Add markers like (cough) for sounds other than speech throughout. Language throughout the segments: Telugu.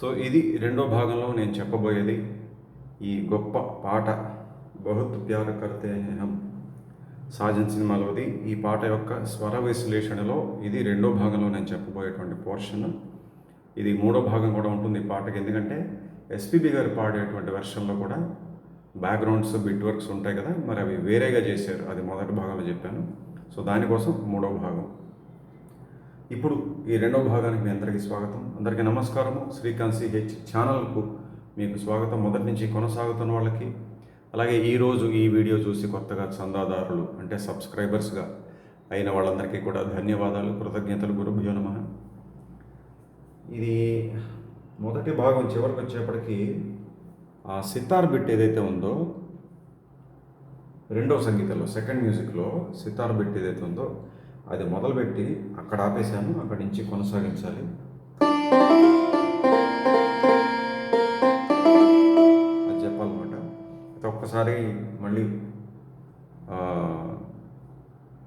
సో ఇది రెండో భాగంలో నేను చెప్పబోయేది. ఈ గొప్ప పాట బహుత్ ప్యార్ కర్తే హమ్ సాజన్ సినిమాలోది. ఈ పాట యొక్క స్వర విశ్లేషణలో ఇది రెండో భాగంలో నేను చెప్పబోయేటువంటి పోర్షన్. ఇది మూడో భాగం కూడా ఉంటుంది ఈ పాటకి. ఎందుకంటే ఎస్పిబి గారు పాడేటువంటి వెర్షన్లో కూడా బ్యాక్గ్రౌండ్స్ బిట్ వర్క్స్ ఉంటాయి కదా. మరి అవి వేరేగా చేశారు. అది మొదటి భాగంలో చెప్పాను. సో దానికోసం మూడో భాగం. ఇప్పుడు ఈ రెండో భాగానికి మీ అందరికీ స్వాగతం. అందరికీ నమస్కారము. శ్రీకాంత్ సిహెచ్ ఛానల్కు మీకు స్వాగతం. మొదటి నుంచి కొనసాగుతున్న వాళ్ళకి అలాగే ఈరోజు ఈ వీడియో చూసి కొత్తగా చందాదారులు అంటే సబ్స్క్రైబర్స్గా అయిన వాళ్ళందరికీ కూడా ధన్యవాదాలు. కృతజ్ఞతలు. గురుభ్యో నమ. ఇది మొదటి భాగం చివరికి వచ్చేప్పటికి ఆ సితార్ బిట్ ఏదైతే ఉందో రెండో సంగీతంలో సెకండ్ మ్యూజిక్లో సితార్ బిట్ ఏదైతే ఉందో అది మొదలుపెట్టి అక్కడ ఆపేశాను అక్కడి నుంచి కొనసాగించాలి. అది చెప్పాలన్నమాట. అయితే ఒక్కసారి మళ్ళీ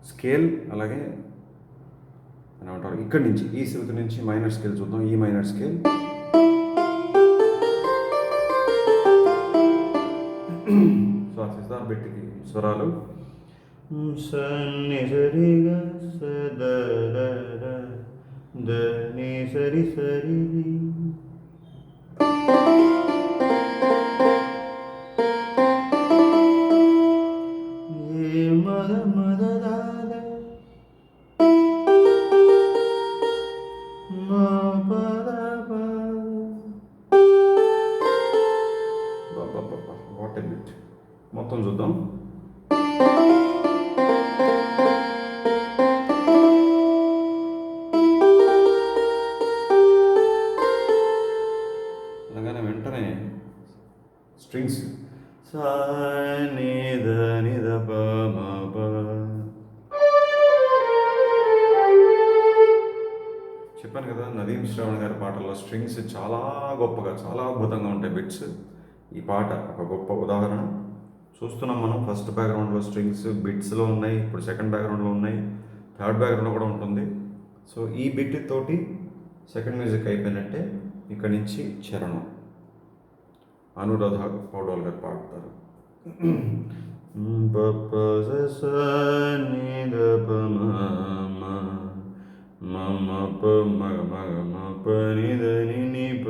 స్కేల్ అలాగే అని అంటారు. ఇక్కడి నుంచి ఈ శృతి నుంచి మైనర్ స్కేల్ చూద్దాం. ఈ మైనర్ స్కేల్. సో ఆ సితార్ స్వరాలు. సన్ని సరిగా సదర దని సరి సరి ఏ బిట్స్ ఈ పాట ఒక గొప్ప ఉదాహరణ చూస్తున్నాం మనం ఫస్ట్ బ్యాక్గ్రౌండ్లో స్ట్రింగ్స్ బిట్స్లో ఉన్నాయి ఇప్పుడు సెకండ్ బ్యాక్గ్రౌండ్లో ఉన్నాయి థర్డ్ బ్యాక్గ్రౌండ్లో కూడా ఉంటుంది సో ఈ బిట్ తోటి సెకండ్ మ్యూజిక్ అయిపోయినట్టే ఇక్కడి నుంచి చరణం అనురాధ పౌడోల్ గారు పాడతారు ప ప స స ప మ మ ప మ ని ప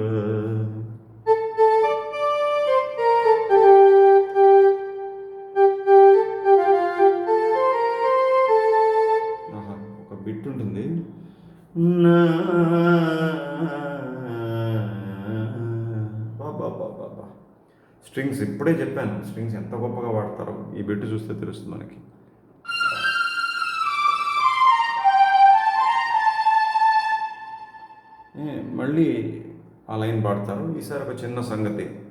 స్ట్రింగ్స్ ఇప్పుడే చెప్పాను. స్ట్రింగ్స్ ఎంత గొప్పగా వాడతారో ఈ బిట్ చూస్తే తెలుస్తుంది మనకి. మళ్ళీ ఆ లైన్ పాడతారు. ఈసారి ఒక చిన్న సంగతి.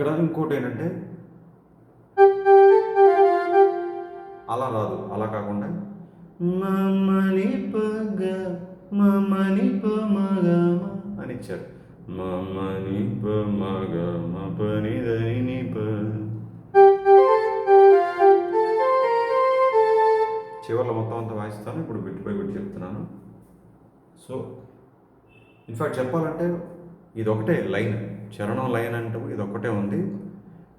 ఇక్కడ ఇంకోటి ఏంటంటే చరణం లైన్ అంటూ ఇది ఒక్కటే ఉంది.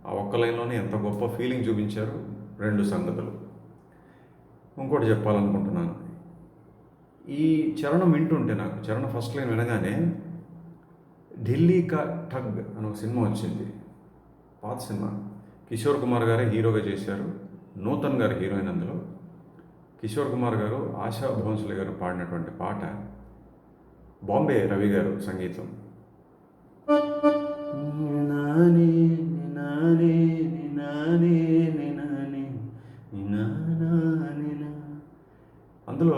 ఆ ఒక్క లైన్లోనే ఎంత గొప్ప ఫీలింగ్ చూపించారు రెండు సంగతులు. ఇంకోటి చెప్పాలనుకుంటున్నాను. ఈ చరణం వింటుంటే నాకు చరణం ఫస్ట్ లైన్ వినగానే ఢిల్లీ కా ఠగ్ అని ఒక సినిమా వచ్చింది. పాత సినిమా. కిషోర్ కుమార్ గారే హీరోగా చేశారు. నూతన్ గారు హీరోయిన్ అందులో. కిషోర్ కుమార్ గారు ఆశా భోన్స్లే గారు పాడినటువంటి పాట. బాంబే రవి గారు సంగీతం. అందులో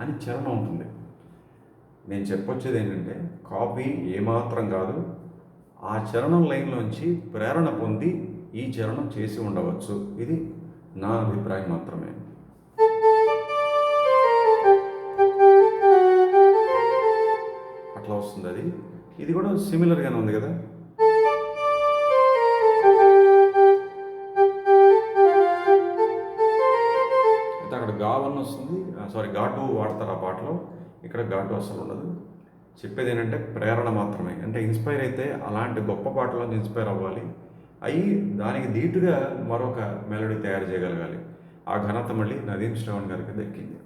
అని చరణం ఉంటుంది. నేను చెప్పొచ్చేది ఏంటంటే కాపీ ఏమాత్రం కాదు ఆ చరణం లైన్లోంచి ప్రేరణ పొంది ఈ చరణం చేసి ఉండవచ్చు. ఇది నా అభిప్రాయం మాత్రమే. వస్తుంది అది ఇది కూడా సిమిలర్గానే ఉంది కదా? అయితే అక్కడ గా వన్ వస్తుంది. సారీ గా టూ వాడతారు ఆ పాటలో. ఇక్కడ గా టూ అసలు ఉండదు. చెప్పేది ఏంటంటే ప్రేరణ మాత్రమే. అంటే ఇన్స్పైర్ అయితే అలాంటి గొప్ప పాటలను ఇన్స్పైర్ అవ్వాలి. అయ్యి దానికి ధీటుగా మరొక మెలడీ తయారు చేయగలగాలి. ఆ ఘనత మళ్ళీ నదీం శ్రవణ్ గారికి దక్కింది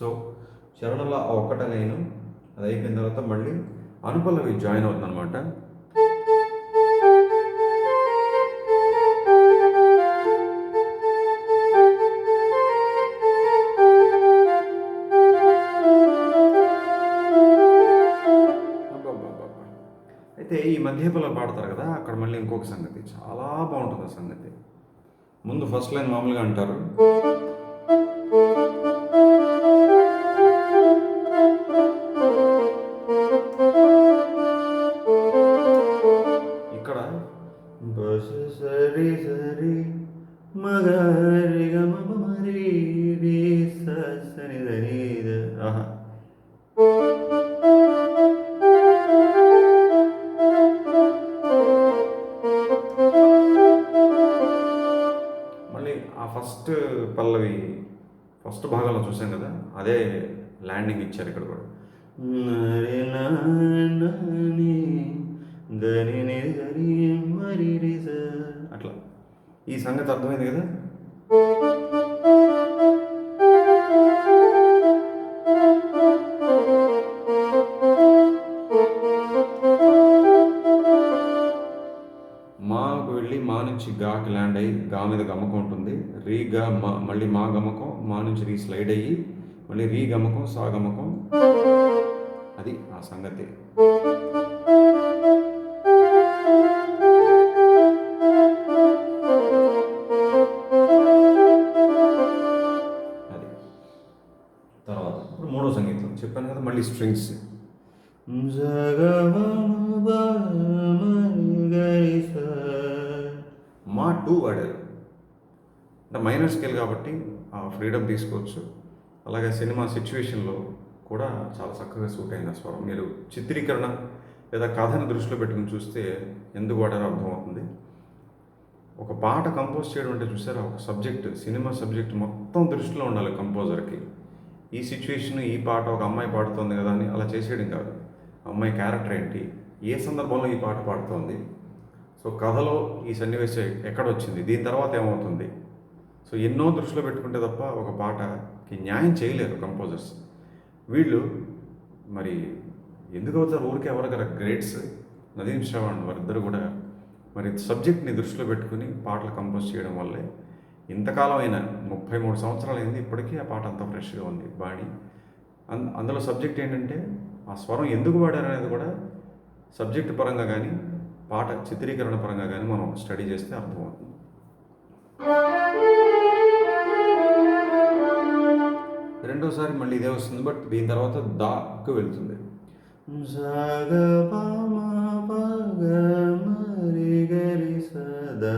సో చరణలో ఆ ఒక్కట నేను అది అయిపోయిన తర్వాత మళ్ళీ అనుపల్లవి జాయిన్ అవుతుంది అనమాట అయితే ఈ మధ్యపలో పాడతారు కదా అక్కడ మళ్ళీ ఇంకొక సంగతి. చాలా బాగుంటుంది ఆ సంగతి. ముందు ఫస్ట్ లైన్ మామూలుగా అంటారు. అట్లా. ఈ సంగతి అర్థమైంది కదా? మాకు వెళ్ళి మా నుంచి గాకి ల్యాండ్ అయ్యి గా మీద గమకం ఉంటుంది. రీ గా మా మళ్ళీ మా గమకం మా నుంచి రీ స్లైడ్ అయ్యి మళ్ళీ రీ గమకం సా గమకం. అది ఆ సంగతి. తర్వాత ఇప్పుడు మూడో సంగీతం. చెప్పాను కదా మళ్ళీ స్ట్రింగ్స్. మా టూ వాడారు. అంటే మైనర్ స్కేల్ కాబట్టి ఆ ఫ్రీడమ్ తీసుకోవచ్చు. అలాగే సినిమా సిచ్యువేషన్లో కూడా చాలా చక్కగా సూట్ అయిన స్వరం. మీరు చిత్రీకరణ లేదా కథను దృష్టిలో పెట్టుకుని చూస్తే ఎందుకు వాడారో అర్థమవుతుంది. ఒక పాట కంపోజ్ చేయడం అంటే చూసారా ఒక సబ్జెక్ట్ సినిమా సబ్జెక్ట్ మొత్తం దృష్టిలో ఉండాలి కంపోజర్కి. ఈ సిచ్యువేషన్ ఈ పాట ఒక అమ్మాయి పాడుతోంది కదా అని అలా చేసేయడం కాదు. అమ్మాయి క్యారెక్టర్ ఏంటి? ఏ సందర్భంలో ఈ పాట పాడుతోంది? సో కథలో ఈ సన్నివేశం ఎక్కడ వచ్చింది దీని తర్వాత ఏమవుతుంది? సో ఎన్నో దృష్టిలో పెట్టుకుంటే తప్ప ఒక పాటకి న్యాయం చేయలేరు కంపోజర్స్ వీళ్ళు మరి ఎందుకు అవుతారు? ఊరికే ఎవరికర గ్రేట్స్ నదీం శ్రవణ్ వారిద్దరు కూడా మరి సబ్జెక్ట్ని దృష్టిలో పెట్టుకుని పాటలు కంపోజ్ చేయడం వల్లే ఇంతకాలం అయినా ముప్పై మూడు సంవత్సరాలు అయింది ఇప్పటికీ ఆ పాట అంత ఫ్రెష్గా ఉంది బాణి అంద అందులో సబ్జెక్ట్ ఏంటంటే ఆ స్వరం ఎందుకు వాడారు అనేది కూడా సబ్జెక్ట్ పరంగా కానీ పాట చిత్రీకరణ పరంగా కానీ మనం స్టడీ చేస్తే అర్థమవుతుంది. రెండోసారి మళ్ళీ ఇదే వస్తుంది బట్ దీని తర్వాత దాకు వెళ్తుంది. సగ పమ పగ మరి గరి సదా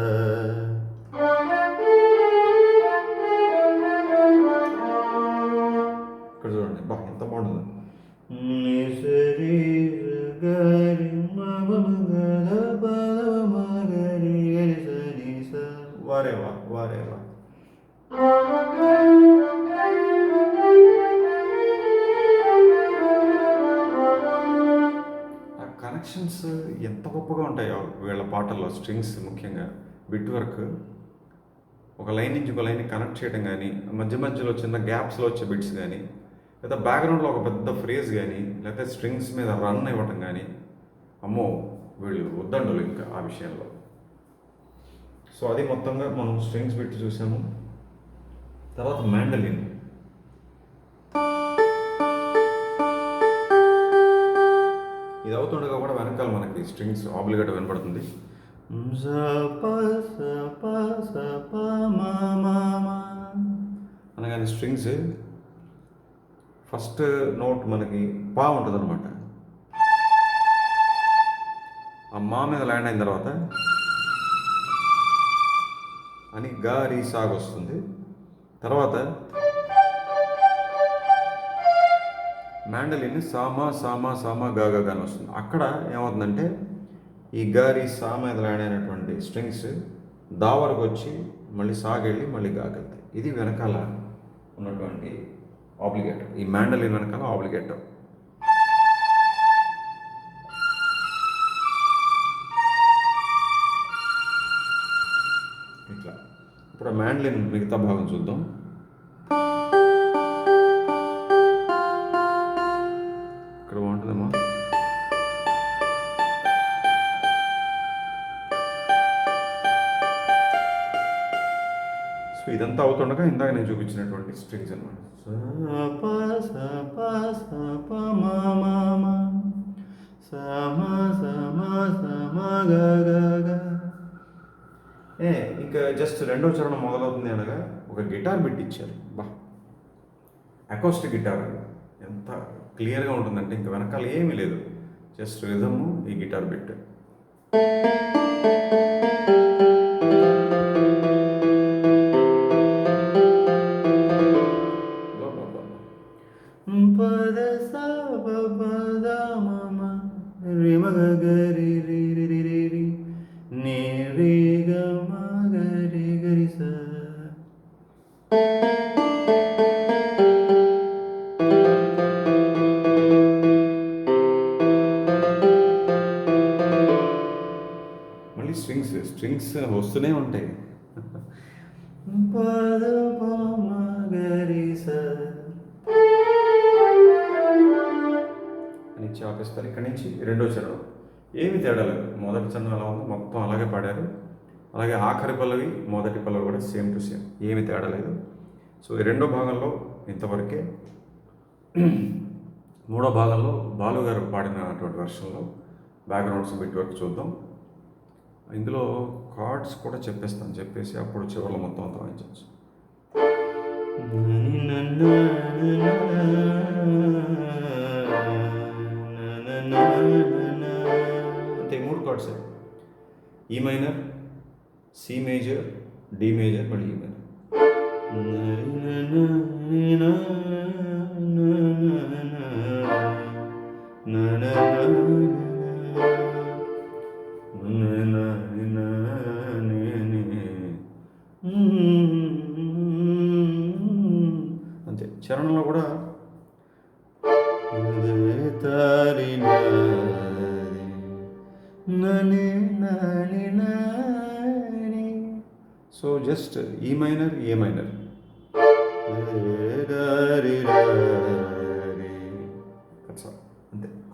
ఎంత గొప్పగా ఉంటాయో వీళ్ళ పాటల్లో స్ట్రింగ్స్ ముఖ్యంగా. బిట్ వర్క్ ఒక లైన్ నుంచి ఒక లైన్ కనెక్ట్ చేయడం కానీ మధ్య మధ్యలో చిన్న గ్యాప్స్లో వచ్చే బిట్స్ కానీ లేదా బ్యాక్గ్రౌండ్లో ఒక పెద్ద ఫ్రేజ్ కానీ లేకపోతే స్ట్రింగ్స్ మీద రన్ ఇవ్వటం కానీ అమ్మో! వీళ్ళు వద్దండులు ఇంకా ఆ విషయంలో. సో అది మొత్తంగా మనం స్ట్రింగ్స్ పెట్టి చూసాము. తర్వాత మ్యాండలిన్ మనకి స్ట్రింగ్స్ ఆబ్లిగేట్ వినపడుతుంది. అనగానే స్ట్రింగ్స్ ఫస్ట్ నోట్ మనకి పా ఉంటుంది అనమాట ఆ మా మీద ల్యాండ్ అయిన తర్వాత అని గా రీ సాగ్ వస్తుంది తర్వాత మ్యాండలిన్ సామా సామా సామా గాగా అని వస్తుంది. అక్కడ ఏమవుతుందంటే ఈ గారి సా మీద అయినటువంటి స్ట్రింగ్స్ దావరకు వచ్చి మళ్ళీ సాగెళ్ళి మళ్ళీ గాగెళ్తాయి ఇది వెనకాల ఉన్నటువంటి ఆబ్లిగేటర్ ఈ మ్యాండలిన్ వెనకాల ఆబ్లిగేటర్ ఇట్లా. ఇప్పుడు మ్యాండలిన్ మిగతా భాగం చూద్దాం. ఇదంతా అవుతుండగా ఇందాక నేను చూపించినటువంటి స్ట్రింగ్స్ అనమాట ఏ ఇంకా జస్ట్ రెండో చరణం మొదలవుతుంది అనగా ఒక గిటార్ బిట్ ఇచ్చారు. బా. అకోస్టిక్ గిటార్ ఎంత క్లియర్గా ఉంటుందంటే ఇంకా వెనకాల ఏమీ లేదు. జస్ట్ రిధము ఈ గిటార్ బిట్ నుంచి ఆపేస్తారు. ఇక్కడి నుంచి రెండో చరణం. ఏమి తేడా లేదు మొదటి చరణం అలా ఉంది. మొత్తం అలాగే పాడారు. అలాగే ఆఖరి పల్లవి మొదటి పల్లవి కూడా సేమ్ టు సేమ్. ఏమి తేడా లేదు. సో ఈ రెండో భాగంలో ఇంతవరకే (clears throat) మూడో భాగంలో బాలు గారు పాడినటువంటి వర్షంలో బ్యాక్గ్రౌండ్స్ బిట్ వరకు చూద్దాం. ఇందులో కార్డ్స్ కూడా చెప్పేస్తాను. చెప్పేసి అప్పుడు చివరిలో మొత్తం అంతా వాయించవచ్చు అంటే మూడు cards E minor C major D major మళ్ళీ ఈ మైనర్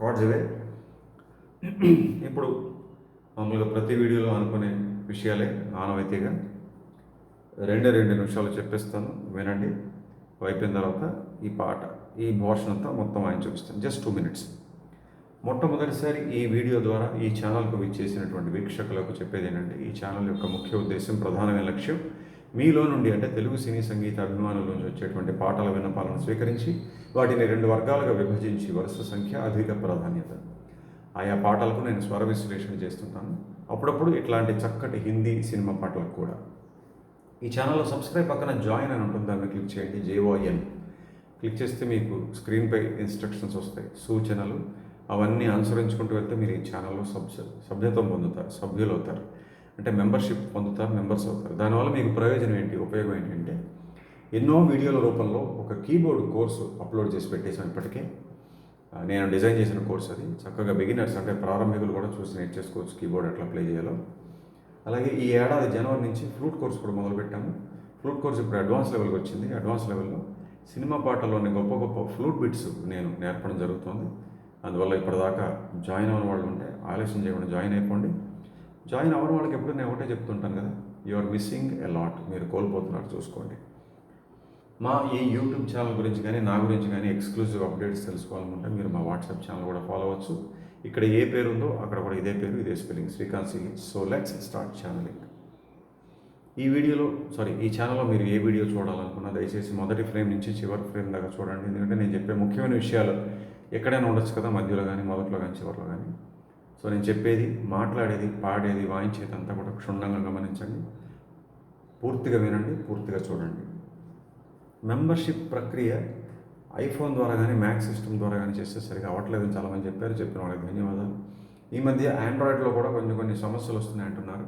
అంతే అవే ఇవే ఇప్పుడు మామూలుగా ప్రతి వీడియోలో అనుకునే విషయాలే ఆనవాయితీగా. రెండే రెండు నిమిషాలు చెప్పేస్తాను వినండి. అయిపోయిన తర్వాత ఈ పాట ఈ పోర్షన్ అంతా మొత్తం ఆయన చూపిస్తాను. జస్ట్ టూ మినిట్స్ మొట్టమొదటిసారి ఈ వీడియో ద్వారా ఈ ఛానల్కు విచ్చేసినటువంటి వీక్షకులకు చెప్పేది ఏంటంటే ఈ ఛానల్ యొక్క ముఖ్య ఉద్దేశం ప్రధానమైన లక్ష్యం మీలో నుండి అంటే తెలుగు సినీ సంగీత అభిమానుల నుంచి వచ్చేటువంటి పాటల విన్నపాలను స్వీకరించి వాటిని రెండు వర్గాలుగా విభజించి వరుస సంఖ్య అధిక ప్రాధాన్యత. ఆయా పాటలకు నేను స్వర విశ్లేషణ చేస్తుంటాను. అప్పుడప్పుడు ఇట్లాంటి చక్కటి హిందీ సినిమా పాటలకు కూడా. ఈ ఛానల్లో సబ్స్క్రైబ్ పక్కన జాయిన్ అని ఉంటుంది. దాన్ని క్లిక్ చేయండి. జేఓఎన్ క్లిక్ చేస్తే మీకు స్క్రీన్పై ఇన్స్ట్రక్షన్స్ వస్తాయి. సూచనలు అవన్నీ అనుసరించుకుంటూ వెళ్తే మీరు ఈ ఛానల్లో సభ్య సభ్యత్వం పొందుతారు సభ్యులు అవుతారు అంటే మెంబర్షిప్ పొందుతారు మెంబర్స్ అవుతారు. దానివల్ల మీకు ప్రయోజనం ఏంటి ఉపయోగం ఏంటంటే ఎన్నో వీడియోల రూపంలో ఒక కీబోర్డ్ కోర్సు అప్లోడ్ చేసి పెట్టేసాను ఇప్పటికే. నేను డిజైన్ చేసిన కోర్స్ అది. చక్కగా బిగినర్స్ అంటే ప్రారంభికులు కూడా చూసి నేర్చేసుకోవచ్చు కీబోర్డ్ ఎట్లా ప్లే చేయాలో. అలాగే ఈ ఏడాది జనవరి నుంచి ఫ్లూట్ కోర్స్ కూడా మొదలుపెట్టాము. ఫ్లూట్ కోర్స్ ఇప్పుడు అడ్వాన్స్ లెవెల్కి వచ్చింది. అడ్వాన్స్ లెవెల్లో సినిమా పాటల్లోని గొప్ప గొప్ప ఫ్లూట్ బిట్స్ నేను నేర్పడం జరుగుతుంది. అందువల్ల ఇప్పటిదాకా జాయిన్ అవ్వని వాళ్ళు ఉంటే ఆలస్యం చేయకుండా జాయిన్ అయిపోండి. జాయిన్ అవ్వని వాళ్ళకి ఎప్పుడు నేను ఒకటే చెప్తుంటాను కదా you are missing a lot మీరు కోల్పోతున్నారు చూసుకోండి. మా ఈ యూట్యూబ్ ఛానల్ గురించి కానీ నా గురించి కానీ ఎక్స్క్లూజివ్ అప్డేట్స్ తెలుసుకోవాలనుకుంటే మీరు మా వాట్సాప్ ఛానల్ కూడా ఫాలో అవ్వచ్చు. ఇక్కడ ఏ పేరు ఉందో అక్కడ కూడా ఇదే పేరు ఇదే spelling Srikanth Singh so let's start channelling ఈ వీడియోలో సారీ ఈ ఛానల్లో మీరు ఏ వీడియో చూడాలనుకున్నా దయచేసి మొదటి ఫ్రేమ్ నుంచి చివరి ఫ్రేమ్ దాకా చూడండి. ఎందుకంటే నేను చెప్పే ముఖ్యమైన విషయాలు ఎక్కడైనా ఉండొచ్చు కదా మధ్యలో కానీ మొదట్లో కానీ చివరిలో కానీ. సో నేను చెప్పేది మాట్లాడేది పాడేది వాయించేది అంతా కూడా క్షుణ్ణంగా గమనించండి. పూర్తిగా వినండి పూర్తిగా చూడండి. మెంబర్షిప్ ప్రక్రియ ఐఫోన్ ద్వారా కానీ మ్యాక్ సిస్టమ్ ద్వారా కానీ చేస్తే సరిగా అవ్వట్లేదని చాలామంది చెప్పారు. చెప్పిన వాళ్ళకి ధన్యవాదాలు. ఈ మధ్య ఆండ్రాయిడ్లో కూడా కొన్ని కొన్ని సమస్యలు వస్తున్నాయి అంటున్నారు.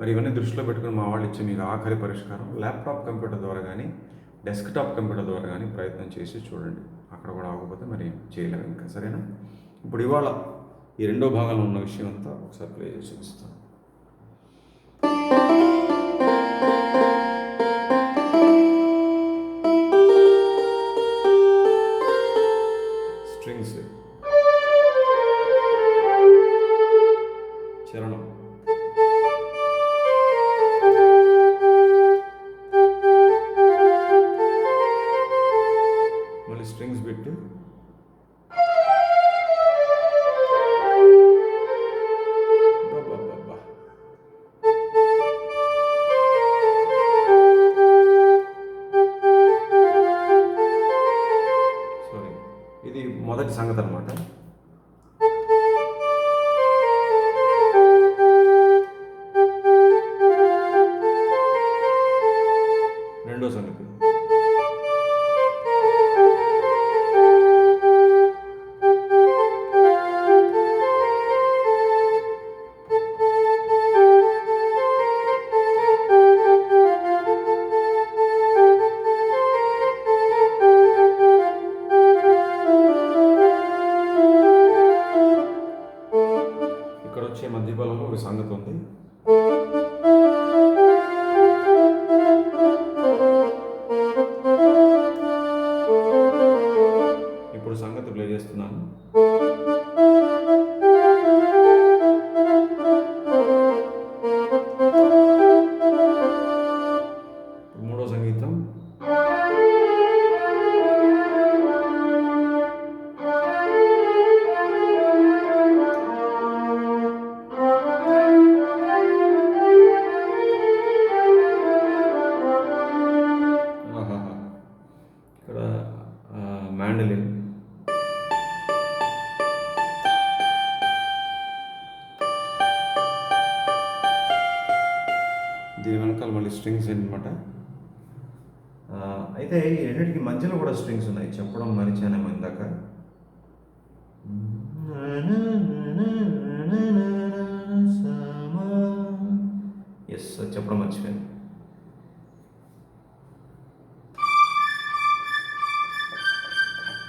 మరి ఇవన్నీ దృష్టిలో పెట్టుకుని మా వాళ్ళు ఇచ్చే మీకు ఆఖరి పరిష్కారం ల్యాప్టాప్ కంప్యూటర్ ద్వారా కానీ డెస్క్టాప్ కంప్యూటర్ ద్వారా కానీ ప్రయత్నం చేసి చూడండి. అక్కడ కూడా ఆగకపోతే మరి చేయలేము ఇంకా సరేనా? ఇప్పుడు ఇవాళ ఈ రెండో భాగంలో ఉన్న విషయం అంతా ఒకసారి ప్లే చేసి చూపిస్తాను. చరణం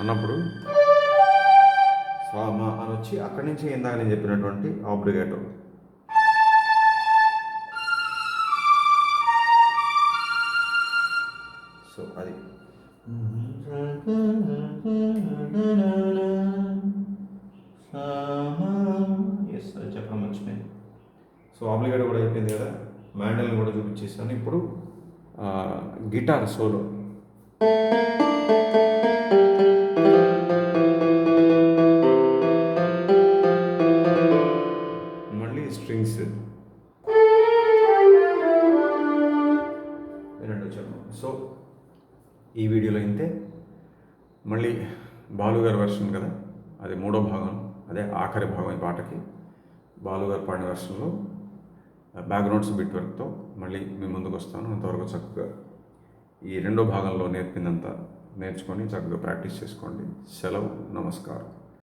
అన్నప్పుడు స్వామ అని వచ్చి అక్కడి నుంచి ఇందాక నేను చెప్పినటువంటి ఆబ్రిగేటో సో అది. ఎస్ అది చెప్పడం మర్చిపోయింది సో ఆబ్లిగేటో కూడా అయిపోయింది కదా. మ్యాండల్ని కూడా చూపించేసాను ఇప్పుడు గిటార్ సోలో మళ్ళీ బాలుగారి వెర్షన్ కదా అది మూడో భాగం అదే ఆఖరి భాగం ఈ పాటకి. బాలుగారు పాడిన వెర్షన్లో బ్యాక్గ్రౌండ్స్ బిట్ వర్క్తో మళ్ళీ మీ ముందుకు వస్తాను. అంతవరకు చక్కగా ఈ రెండో భాగంలో నేర్పిందంతా నేర్చుకొని చక్కగా ప్రాక్టీస్ చేసుకోండి. సెలవు నమస్కారం.